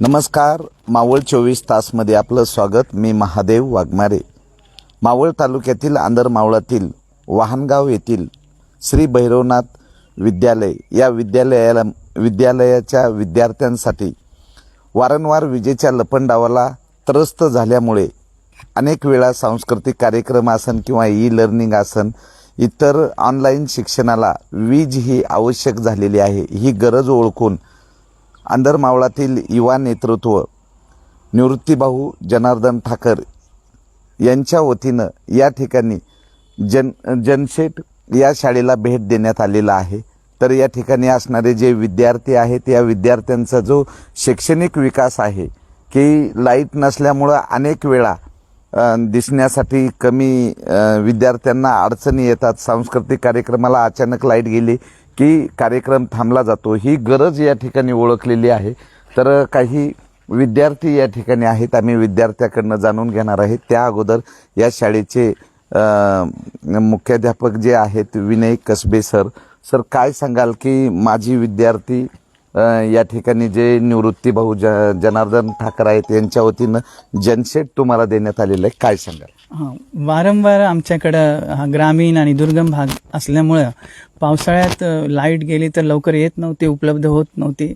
नमस्कार. मावळ चोवीस तासमध्ये आपलं स्वागत. मी महादेव वाघमारे. मावळ तालुक्यातील आंदर मावळातील वाहनगाव येथील श्री भैरवनाथ विद्यालय या विद्यालयाला विद्यालयाच्या विद्यार्थ्यांसाठी वारंवार विजेच्या लपंडावाला त्रस्त झाल्यामुळे अनेक वेळा सांस्कृतिक कार्यक्रम आसन किंवा ई लर्निंग आसन इतर ऑनलाईन शिक्षणाला वीज ही आवश्यक झालेली आहे. ही गरज ओळखून अंधरमावळातील युवा नेतृत्व निवृत्तीभाऊ जनार्दन ठाकर यांच्या वतीनं या ठिकाणी जन जनशेट या शाळेला भेट देण्यात आलेला आहे. तर या ठिकाणी असणारे जे विद्यार्थी आहेत या विद्यार्थ्यांचा जो शैक्षणिक विकास आहे की लाइट नसल्यामुळं अनेक वेळा दिसण्यासाठी कमी विद्यार्थ्यांना अडचणी येतात. सांस्कृतिक कार्यक्रमाला अचानक लाइट गेली की कार्यक्रम थांबला जातो. ही गरज या ठिकाणी ओळखलेली आहे. तर काही विद्यार्थी या ठिकाणी आहेत. आम्ही विद्यार्थ्याकडनं जाणून घेणार आहे. त्या अगोदर या शाळेचे मुख्याध्यापक जे आहेत विनय कसबे सर. सर काय सांगाल की माझी विद्यार्थी या ठिकाणी जे निवृत्ती भाऊ ज जनार्दन ठाकर आहेत यांच्या वतीनं जनशेट तुम्हाला देण्यात आलेलं आहे. काय सांगाल? हां वारंवार आमच्याकडं हा ग्रामीण आणि दुर्गम भाग असल्यामुळं पावसाळ्यात लाइट गेली तर लवकर येत नव्हती उपलब्ध होत नव्हती.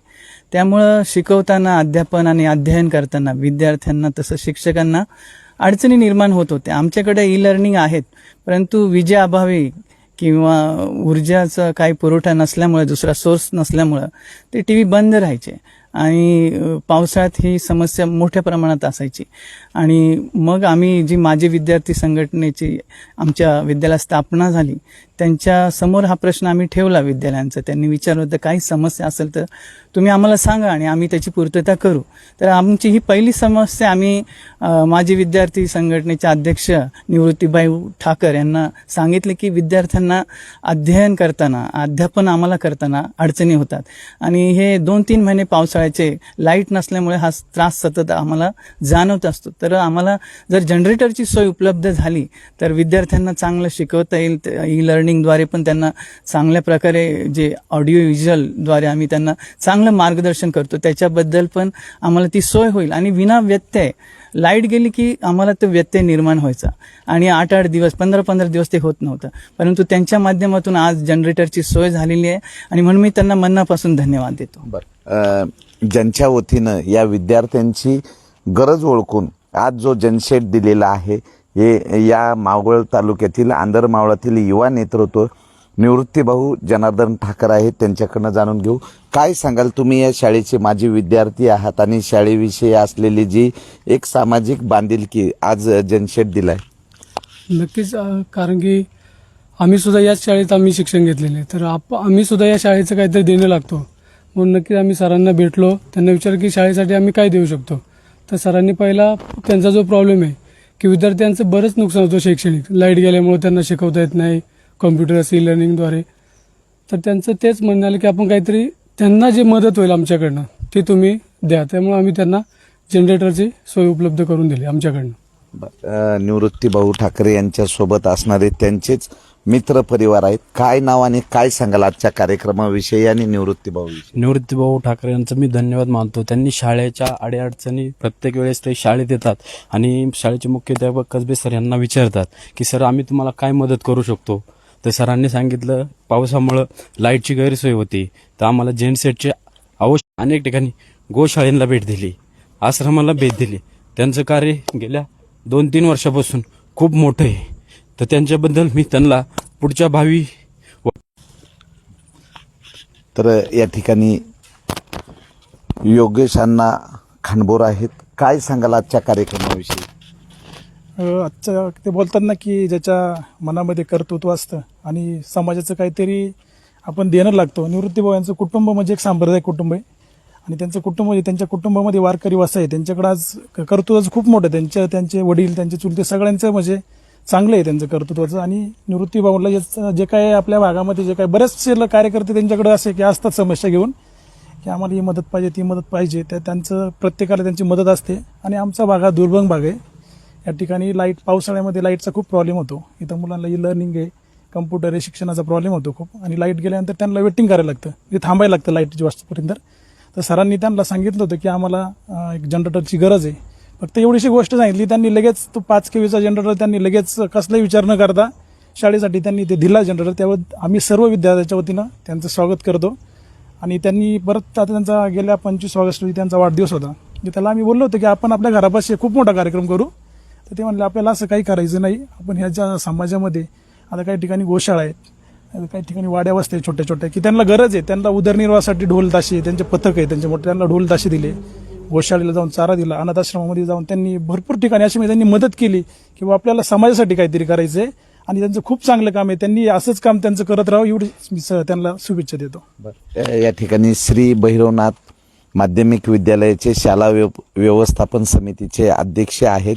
त्यामुळं शिकवताना अध्यापन आणि अध्ययन करताना विद्यार्थ्यांना तसं शिक्षकांना अडचणी निर्माण होत होत्या. आमच्याकडे ई लर्निंग आहेत परंतु विजेअभावी किंवा ऊर्जाचा काही पुरवठा नसल्यामुळे दुसरा सोर्स नसल्यामुळं ते टी व्ही बंद राहायचे. आणि पावसाळ्यात ही समस्या मोठ्या प्रमाणात असायची. आणि मग आम्ही जी माजी विद्यार्थी संघटनेची आमच्या विद्यालयात स्थापना झाली त्यांच्यासमोर हा प्रश्न आम्ही ठेवला विद्यालयांचा. त्यांनी विचारलं होतं काही समस्या असेल तर तुम्ही आम्हाला सांगा आणि आम्ही त्याची पूर्तता करू. तर आमची ही पहिली समस्या आम्ही माजी विद्यार्थी संघटनेचे अध्यक्ष निवृत्तीबाई ठाकर यांना सांगितले की विद्यार्थ्यांना अध्ययन करताना अध्यापन आम्हाला करताना अडचणी होतात. आणि हे दोन तीन महिने पावसाळ्याचे लाइट नसल्यामुळे हा त्रास सतत आम्हाला जाणवत असतो. तर आम्हाला जर जनरेटरची सोय उपलब्ध झाली तर विद्यार्थ्यांना चांगलं शिकवता येईल ई लर्निंगद्वारे पण त्यांना चांगल्या प्रकारे जे ऑडिओ व्हिज्युअलद्वारे आम्ही त्यांना चांगलं मार्गदर्शन करतो. त्याच्याबद्दल पण आम्हाला ती सोय होईल. आणि विना व्यत्यय लाइट गेली की आम्हाला तो व्यत्यय निर्माण व्हायचा. आणि आठ आठ दिवस पंधरा पंधरा दिवस ते होत नव्हतं. परंतु त्यांच्या माध्यमातून आज जनरेटरची सोय झालेली आहे आणि म्हणून मी त्यांना मनापासून धन्यवाद देतो. बरं. ज्यांच्या वतीनं या विद्यार्थ्यांची गरज ओळखून आज जो जनशेट दिलेला आहे हे या मावळ तालुक्यातील आंदर मावळातील युवा नेतृत्व निवृत्तीभाऊ जनार्दन ठाकर आहेत त्यांच्याकडनं जाणून घेऊ. काय सांगाल तुम्ही या शाळेचे माजी विद्यार्थी आहात आणि शाळेविषयी असलेली जी एक सामाजिक बांधिलकी आज जनशेट दिलाय? नक्कीच कारण की आम्ही सुद्धा याच शाळेत आम्ही शिक्षण घेतलेले आहे. तर आप आम्ही सुद्धा या शाळेचं काहीतरी देणं लागतो. म्हणून नक्कीच आम्ही सरांना भेटलो. त्यांना विचार की शाळेसाठी आम्ही काय देऊ शकतो? तर सरांनी पहिला त्यांचा जो प्रॉब्लेम आहे की विद्यार्थ्यांचं बरंच नुकसान होतं शैक्षणिक. लाइट गेल्यामुळे त्यांना शिकवता येत नाही कॉम्प्युटर सी लर्निंगद्वारे तर त्यांचं तेच म्हणणं आलं की आपण काहीतरी त्यांना जे मदत होईल आमच्याकडनं ते तुम्ही द्या. त्यामुळे आम्ही त्यांना जनरेटरची सोय उपलब्ध करून दिली आमच्याकडनं. निवृत्ती भाऊ ठाकरे यांच्यासोबत असणारे त्यांचेच मित्र परिवार आहेत. काय नाव आणि काय सांगाल आजच्या कार्यक्रमाविषयी आणि निवृत्तीभाऊ निवृत्तीभाऊ ठाकरे यांचं मी धन्यवाद मानतो. त्यांनी शाळेच्या अडीअडचणी प्रत्येक वेळेस ते शाळेत येतात आणि शाळेचे मुख्याध्यापक कसबे सर यांना विचारतात की सर आम्ही तुम्हाला काय मदत करू शकतो? तर सरांनी सांगितलं पावसामुळं लाईटची गैरसोय होती तर आम्हाला जेनसेटचे आवश्यक अनेक ठिकाणी गोशाळेंना भेट दिली आश्रमाला भेट दिली. त्यांचं कार्य गेल्या दोन तीन वर्षापासून खूप मोठं आहे. तर त्यांच्याबद्दल मी त्यांना पुढच्या भावी तर या ठिकाणी योगेश अण्णा खानबोर आहेत. काय सांगाल आजच्या कार्यक्रमाविषयी? आजच्या ते बोलतात ना की ज्याच्या मनामध्ये कर्तृत्व असतं आणि समाजाचं काहीतरी आपण देणं लागतो. निवृत्तीभाऊ यांचं कुटुंब म्हणजे एक सांप्रदायिक कुटुंब आहे. आणि त्यांचं कुटुंब म्हणजे त्यांच्या कुटुंबामध्ये वारकरी वसा आहे. त्यांच्याकडे आज क- कर्तृत्वाचं खूप मोठं आहे. त्यांच्या त्यांचे वडील त्यांचे चुलते सगळ्यांचं म्हणजे चांगलं आहे त्यांचं कर्तृत्वाचं. आणि निवृत्तीभाऊला याचं जे काय आपल्या भागामध्ये जे काय बरेचसे ल- कार्यकर्ते त्यांच्याकडे असे की असतात समस्या घेऊन की आम्हाला ही मदत पाहिजे ती मदत पाहिजे. त्या त्यांचं प्रत्येकाला त्यांची मदत असते. आणि आमचा भाग हा दुर्गम भाग आहे. या ठिकाणी लाइट पावसाळ्यामध्ये लाईटचा खूप प्रॉब्लेम होतो. इथं मुलांना ई लर्निंग आहे. कम्प्युटर आहे शिक्षणाचा प्रॉब्लेम होतो खूप. आणि लाइट गेल्यानंतर त्यांना वेटिंग करायला लागतं. म्हणजे थांबायला लागतं लाईटची वाजतापर्यंत तर सरांनी त्यांना सांगितलं होतं की आम्हाला एक जनरेटरची गरज आहे. फक्त एवढीशी गोष्ट सांगितली त्यांनी लगेच तो पाच केवीचा जनरेटर त्यांनी लगेच कसलाही विचार न करता शाळेसाठी त्यांनी ते दिला जनरेटर. त्यावर आम्ही सर्व विद्यार्थ्याच्या वतीनं त्यांचं स्वागत करतो. आणि त्यांनी परत आता त्यांचा गेल्या पंचवीस ऑगस्ट रोजी त्यांचा वाढदिवस होता. म्हणजे त्याला आम्ही बोललो होतो की आपण आपल्या घरापाशी खूप मोठा कार्यक्रम करू. तर ते म्हणले आपल्याला असं काही करायचं नाही. आपण ह्याच्या समाजामध्ये आता काही ठिकाणी गोशाळा आहेत काही ठिकाणी वाड्या वस्त्या छोट्या छोट्या की त्यांना गरज आहे. त्यांना उदरनिर्वाहासाठी ढोल ताशे त्यांचे पथक आहे त्यांचे मोठे त्यांना ढोल ताशे दिले. गोशाळेला जाऊन चारा दिला अनाथ आश्रमामध्ये जाऊन त्यांनी भरपूर ठिकाणी अशी त्यांनी मदत केली किंवा आपल्याला समाजासाठी काहीतरी करायचं आहे आणि त्यांचं खूप चांगलं काम आहे. त्यांनी असंच काम त्यांचं करत राहावं एवढी मी त्यांना शुभेच्छा देतो. या ठिकाणी श्री भैरवनाथ माध्यमिक विद्यालयाचे शाला व्यव- व्यवस्थापन समितीचे अध्यक्ष आहेत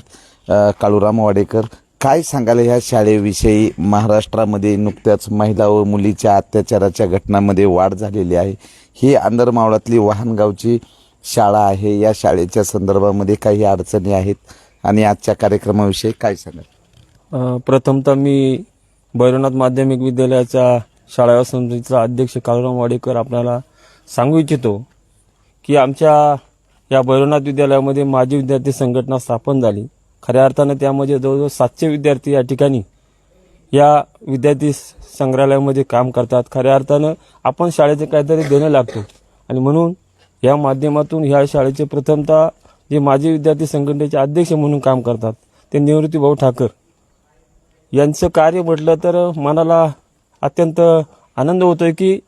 काळूराम वाडेकर. काय सांगाल ह्या शाळेविषयी? महाराष्ट्रामध्ये नुकत्याच महिला व मुलीच्या अत्याचाराच्या घटनांमध्ये वाढ झालेली आहे. ही आंदरमावळातली वाहनगावची शाळा आहे. या शाळेच्या संदर्भामध्ये काही अडचणी आहेत. आणि आजच्या कार्यक्रमाविषयी काय सांगाल? प्रथमतः मी भैरवनाथ माध्यमिक विद्यालयाच्या शाळा समितीचा अध्यक्ष काळूराम वाडेकर आपल्याला सांगू इच्छितो की आमच्या या भैरवनाथ विद्यालयामध्ये माजी विद्यार्थी संघटना स्थापन झाली. खऱ्या अर्थानं त्यामध्ये जवळजवळ सातशे विद्यार्थी या ठिकाणी या विद्यार्थी संग्रहालयामध्ये काम करतात. खऱ्या अर्थानं आपण शाळेचे काहीतरी देणं लागतो. आणि म्हणून या माध्यमातून ह्या शाळेचे प्रथमतः जे माजी विद्यार्थी संघटनेचे अध्यक्ष म्हणून काम करतात ते निवृत्ती भाऊ ठाकर. यांचं कार्य म्हटलं तर मनाला अत्यंत आनंद होतोय की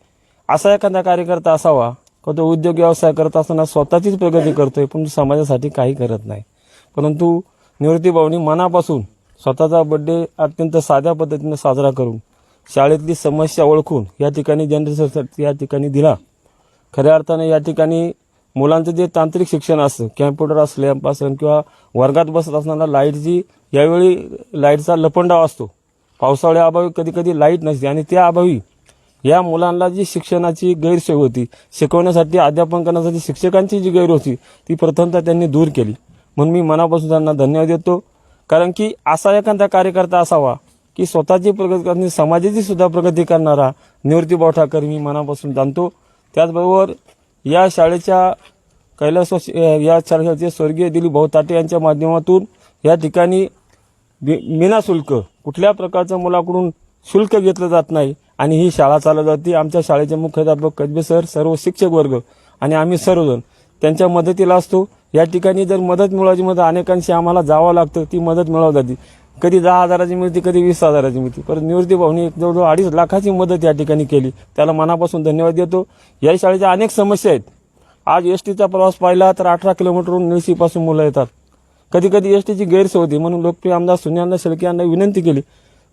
असा एखादा कार्यकर्ता असावा का तो उद्योग व्यवसाय करत असताना स्वतःचीच प्रगती करतोय पण समाजासाठी काही करत नाही. परंतु निवृत्ती भाऊनी मनापासून स्वतःचा बड्डे अत्यंत साध्या पद्धतीने साजरा करून शाळेतली समस्या ओळखून या ठिकाणी जनरेशन या ठिकाणी दिला. खऱ्या अर्थाने या ठिकाणी मुलांचं जे तांत्रिक शिक्षण असतं कॅम्प्युटर असं लॅम्प असेल किंवा वर्गात बसत असताना लाईटची यावेळी लाईटचा लपंडाव असतो. पावसाळ्या अभावी कधी कधी लाइट नसते आणि त्या अभावी या मुलांना जी शिक्षणाची गैरसोय होती शिकवण्यासाठी अध्यापन करण्यासाठी शिक्षकांची जी गैर होती ती प्रथमतः त्यांनी दूर केली. म्हणून मी मनापासून त्यांना धन्यवाद देतो. कारण की असा एखादा कार्यकर्ता असावा की स्वतःची प्रगती करणे समाजाची सुद्धा प्रगती करणारा निवृत्तीभाऊ ठाकरे मी मनापासून जाणतो. त्याचबरोबर या शाळेच्या कैलास या शाळेचे स्वर्गीय दिलीप भाऊ ताटे यांच्या माध्यमातून या ठिकाणी वि- विनाशुल्क कुठल्या प्रकारचं मुलाकडून शुल्क घेतलं जात नाही आणि ही शाळा चालवली जाते. आमच्या शाळेचे मुख्याध्यापक कजबे सर सर्व शिक्षक वर्ग आणि आम्ही सर्वजण त्यांच्या मदतीला असतो. या ठिकाणी जर मदत मिळवायची मदत अनेकांशी आम्हाला जावं लागतं. ती मदत मिळवली जाते कधी दहा हजाराची मिळते कधी वीस हजाराची मिळते. परत निवृत्ती भाऊनी एक जवळजवळ अडीच लाखाची मदत या ठिकाणी केली. त्याला मनापासून धन्यवाद देतो. या शाळेच्या अनेक समस्या आहेत. आज एस टीचा प्रवास पाहिला तर अठरा किलोमीटरहून निळशीपासून मुलं येतात. कधी कधी एस टीची गैरसोय होती म्हणून लोकप्रिय आमदार सुनियांना शेळके यांना विनंती केली.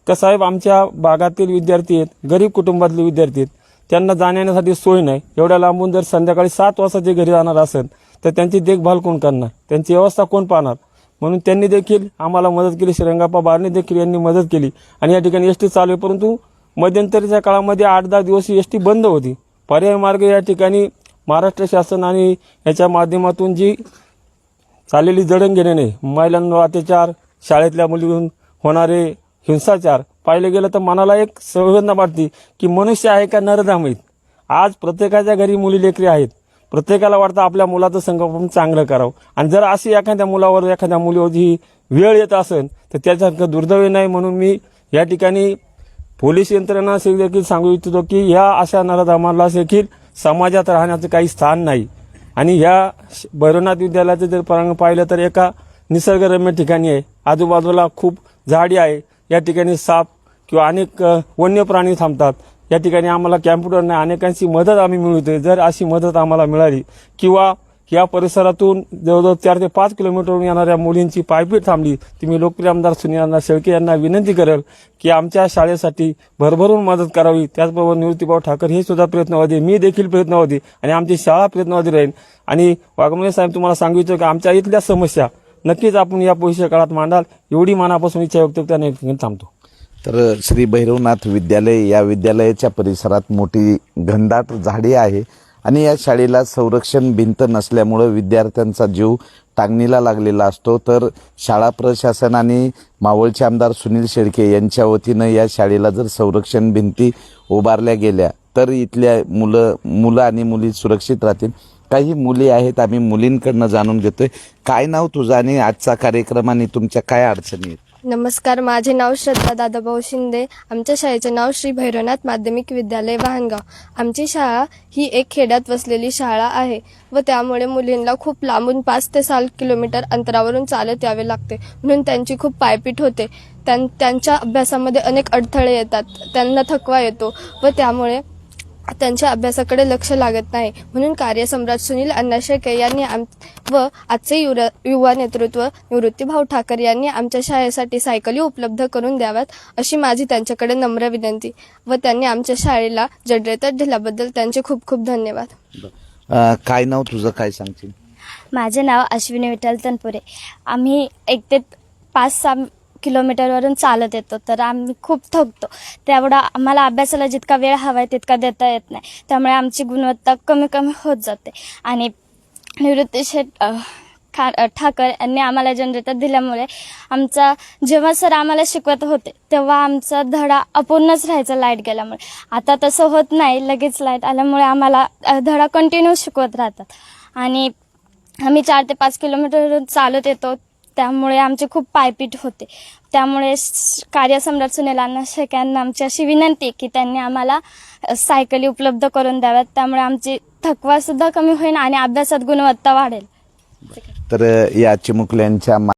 का साहेब आमच्या भागातील विद्यार्थी आहेत गरीब कुटुंबातले विद्यार्थी आहेत. त्यांना जाण्यासाठी सोय नाही. एवढ्या लांबून जर संध्याकाळी सात वाजता जे घरी जाणार असेल तर त्यांची देखभाल कोण करणार? त्यांची व्यवस्था कोण पाहणार? म्हणून त्यांनी देखील आम्हाला मदत केली. श्रीरंगाप्पा बारणे देखील यांनी मदत केली. आणि या ठिकाणी एस टी चालू आहे परंतु मध्यंतरीच्या काळामध्ये आठ दहा दिवस एस टी बंद होती. पर्याय मार्ग या ठिकाणी महाराष्ट्र शासन आणि याच्या माध्यमातून जी चाललेली जडणघडण महिलांवर अत्याचार शाळेतल्या मुलीहून होणारे हिंसाचार पाहिलं गेलं तर मनाला एक संवेदना वाटते की मनुष्य आहे का नरधाम आहेत आज प्रत्येकाच्या घरी मुली लेकरी आहेत. प्रत्येकाला वाटतं आपल्या मुलाचं संगोपन चांगलं करावं. आणि जर अशी एखाद्या मुलावर एखाद्या मुलीवर जी वेळ येत असेल तर त्याच्यासारखं दुर्दैवी नाही म्हणून मी या ठिकाणी पोलीस यंत्रणा असे देखील सांगू इच्छितो की या अशा नरधामाला देखील समाजात राहण्याचं काही स्थान नाही. आणि ह्या श- भैरवनाथ विद्यालयाचं जर प्रांग पाहिलं तर एका निसर्गरम्य ठिकाणी आहे. आजूबाजूला खूप झाडी आहे. या ठिकाणी साप किंवा अनेक वन्य प्राणी थांबतात. या ठिकाणी आम्हाला कॅम्प्युटरने अनेकांची मदत आम्ही मिळवतोय. जर अशी मदत आम्हाला मिळाली किंवा या परिसरातून जवळजवळ चार ते पाच किलोमीटरवरून येणाऱ्या मुलींची पायपीट थांबली ती मी लोकप्रिय आमदार सुनील शेळके यांना विनंती करेल की आमच्या शाळेसाठी भरभरून मदत करावी. त्याचबरोबर निवृत्तीभाऊ ठाकर हे सुद्धा प्रयत्नवादी मी देखील प्रयत्नवादी आणि आमची शाळा प्रयत्नवादी राहील. आणि वाघमोडे साहेब तुम्हाला सांगू इच्छितो की आमच्या इथल्या समस्या नक्कीच आपण या भविष्य काळात मांडाल. एवढी मनापासून इच्छा व्यक्त त्याने थांबतो. तर श्री भैरवनाथ विद्यालय या विद्यालयाच्या परिसरात मोठी घनदाट झाडी आहे आणि या शाळेला संरक्षण भिंत नसल्यामुळं विद्यार्थ्यांचा जीव टांगणीला लागलेला असतो. तर शाळा प्रशासन आणि मावळचे आमदार सुनील शेळके यांच्या वतीनं या शाळेला जर संरक्षण भिंती उभारल्या गेल्या तर इथल्या मुलं मुलं आणि मुली सुरक्षित राहतील. काही मुली आहेत आम्ही मुलींकडनं जाणून घेतोय. काय नाव तुझं आणि आजचा कार्यक्रम आणि तुमच्या काय अडचणी आहेत? नमस्कार माझे नाव श्रद्धा दादाभाऊ शिंदे. आमच्या शाळेचे नाव श्री भैरवनाथ माध्यमिक विद्यालय वाहनगाव. आमची शाळा ही एक खेड्यात वसलेली शाळा आहे व त्यामुळे मुलींना खूप लांबून पाच ते सात किलोमीटर अंतरावरून चालत यावे लागते. म्हणून त्यांची खूप पायपीट होते. त्यां त्यांच्या अभ्यासामध्ये अनेक अडथळे येतात. त्यांना थकवा येतो व त्यामुळे त्यांच्या अभ्यासाकडे लक्ष लागत नाही. म्हणून कार्यसम्राट सुनील अण्णा शेळके यांनी आम व आजचे युरा युवा नेतृत्व निवृत्तीभाऊ ठाकर यांनी आमच्या शाळेसाठी सायकली उपलब्ध करून द्याव्यात अशी माझी त्यांच्याकडे नम्र विनंती व त्यांनी आमच्या शाळेला जनरेटर दिल्याबद्दल त्यांचे खूप खूप धन्यवाद. काय नाव तुझं? काय सांगशील? माझे नाव अश्विनी विठ्ठल तनपुरे. आम्ही एक ते पाच सहा किलोमीटरवरून चालत येतो. तर आम्ही खूप थकतो. त्यामुळं आम्हाला अभ्यासाला जितका वेळ हवा आहे तितका देता येत नाही. त्यामुळे आमची गुणवत्ता कमी कमी होत जाते. आणि निवृत्ती शेठ खा ठाकर यांनी आम्हाला जनरेटर दिल्यामुळे आमचा जेव्हा सर आम्हाला शिकवत होते तेव्हा आमचा धडा अपूर्णच राहायचा लाइट गेल्यामुळे. आता तसं होत नाही लगेच लाइट आल्यामुळे आम्हाला धडा कंटिन्यू शिकवत राहतात. आणि आम्ही चार ते पाच किलोमीटर चालत येतो. त्यामुळे आमचे खूप पायपीट होते. त्यामुळे कार्यसम्राट सुनील अण्णा शेख यांना आमची अशी विनंती की त्यांनी आम्हाला सायकली उपलब्ध करून द्याव्यात. त्यामुळे आमची थकवा सुद्धा कमी होईल आणि अभ्यासात गुणवत्ता वाढेल. तर या चिमुकल्यांच्या